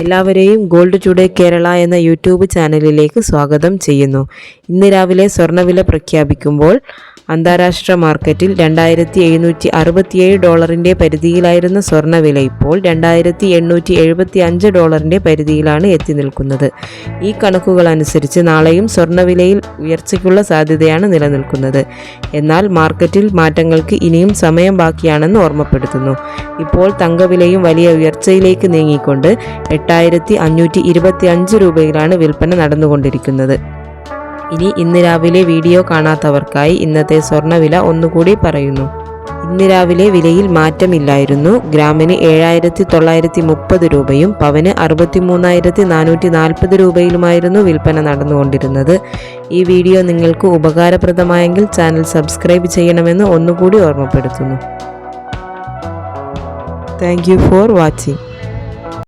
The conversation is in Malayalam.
എല്ലാവരെയും ഗോൾഡ് ടുഡേ കേരള എന്ന യൂട്യൂബ് ചാനലിലേക്ക് സ്വാഗതം ചെയ്യുന്നു. ഇന്ന് രാവിലെ സ്വർണവില പ്രഖ്യാപിക്കുമ്പോൾ അന്താരാഷ്ട്ര മാർക്കറ്റിൽ രണ്ടായിരത്തി എഴുന്നൂറ്റി അറുപത്തിയേഴ് ഡോളറിന്റെ പരിധിയിലായിരുന്ന സ്വർണവില ഇപ്പോൾ രണ്ടായിരത്തി എണ്ണൂറ്റി എഴുപത്തി അഞ്ച് ഡോളറിന്റെ പരിധിയിലാണ് എത്തി നിൽക്കുന്നത്. ഈ കണക്കുകൾ അനുസരിച്ച് നാളെയും സ്വർണവിലയിൽ ഉയർച്ചയ്ക്കുള്ള സാധ്യതയാണ് നിലനിൽക്കുന്നത്. എന്നാൽ മാർക്കറ്റിൽ മാറ്റങ്ങൾക്ക് ഇനിയും സമയം ബാക്കിയാണെന്ന് ഓർമ്മപ്പെടുത്തുന്നു. ഇപ്പോൾ തങ്കവിലയും വലിയ ഉയർച്ചയിലേക്ക് നീങ്ങിക്കൊണ്ട് എട്ടായിരത്തി അഞ്ഞൂറ്റി ഇരുപത്തി അഞ്ച് രൂപയിലാണ് വിൽപ്പന നടന്നുകൊണ്ടിരിക്കുന്നത്. ഇനി ഇന്ന് രാവിലെ വീഡിയോ കാണാത്തവർക്കായി ഇന്നത്തെ സ്വർണവില ഒന്നുകൂടി പറയുന്നു. ഇന്ന് രാവിലെ വിലയിൽ മാറ്റമില്ലായിരുന്നു. ഗ്രാമിന് ഏഴായിരത്തി തൊള്ളായിരത്തി മുപ്പത് രൂപയും പവന് അറുപത്തി മൂന്നായിരത്തി നാനൂറ്റി നാൽപ്പത് രൂപയിലുമായിരുന്നു വിൽപ്പന നടന്നുകൊണ്ടിരുന്നത്. ഈ വീഡിയോ നിങ്ങൾക്ക് ഉപകാരപ്രദമായെങ്കിൽ ചാനൽ സബ്സ്ക്രൈബ് ചെയ്യണമെന്ന് ഒന്നുകൂടി ഓർമ്മപ്പെടുത്തുന്നു. Thank for watching.